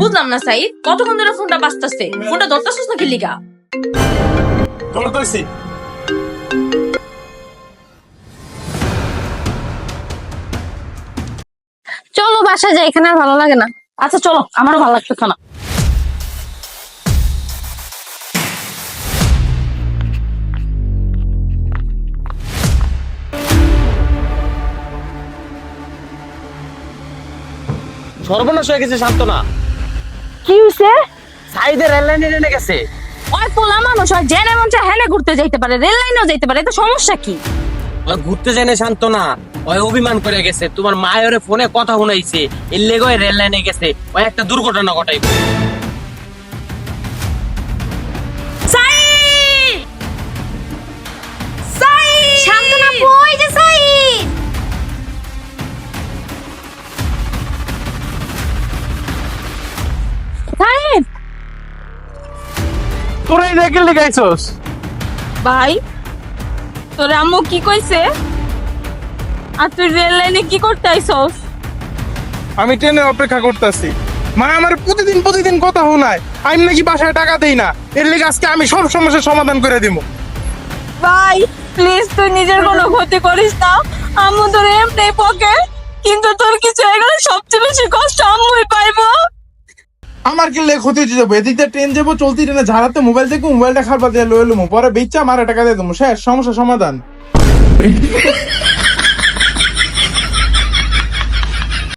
বুঝলাম না সাইদ। কতক্ষণ ধরে ফোনটা বাজতাছে? ফোনটা ধরতাছিস নাকি লিগা? ধরতেছি। চলো বাসা যাই এখানে আর ভালো লাগে না। আচ্ছা চলো আমারও ভালো লাগতেছে না। সর্বনাশ হয়ে গেছে শান্তনা। কি হইছে? সাইডে রেল লাইনে এনে গেছে। ওই পোলা মানুষ হয় জেনে মন চায় হেনে ঘুরতে যাইতে পারে রেল লাইনেও যাইতে পারে এতে সমস্যা কি? ওই ঘুরতে না ওই অভিমান করে গেছে তোমার মায়ের ফোনে কথা শুনাইছে এর লেগে রেল লাইনে গেছে ওই একটা দুর্ঘটনা ঘটাইবে। তোরা এই রেখে লেগাইছস ভাই তোর আম্মু কি কইছে? আর তুই রেল লাইনে কি করতে আইছস? আমি ট্রেনের অপেক্ষা করতেছি। মা আমার প্রতিদিন প্রতিদিন কথা শোনায়। আমি নাকি বাসায় টাকা দেই না। এর লেগে আজকে আমি সব সমস্যার সমাধান করে দিব। ভাই প্লিজ তুই নিজের কোনো ক্ষতি করিস না। আম্মু তোর এমনি পকে কিন্তু তোর কিছু হয়ে গেলে সবচেয়ে বেশি কষ্ট আম্মুই পাইবো। আমার কি লেখ হতে যাব? এদিক দিয়ে ট্রেন যাব, চলতি ট্রেনে ঝাড়াতে মোবাইল দেখব মোবাইলটা খাবার দিয়ে লয়ে পরে বেচা, মারা টাকা দিয়ে দেবো। শেষ, সমস্যা, সমাধান।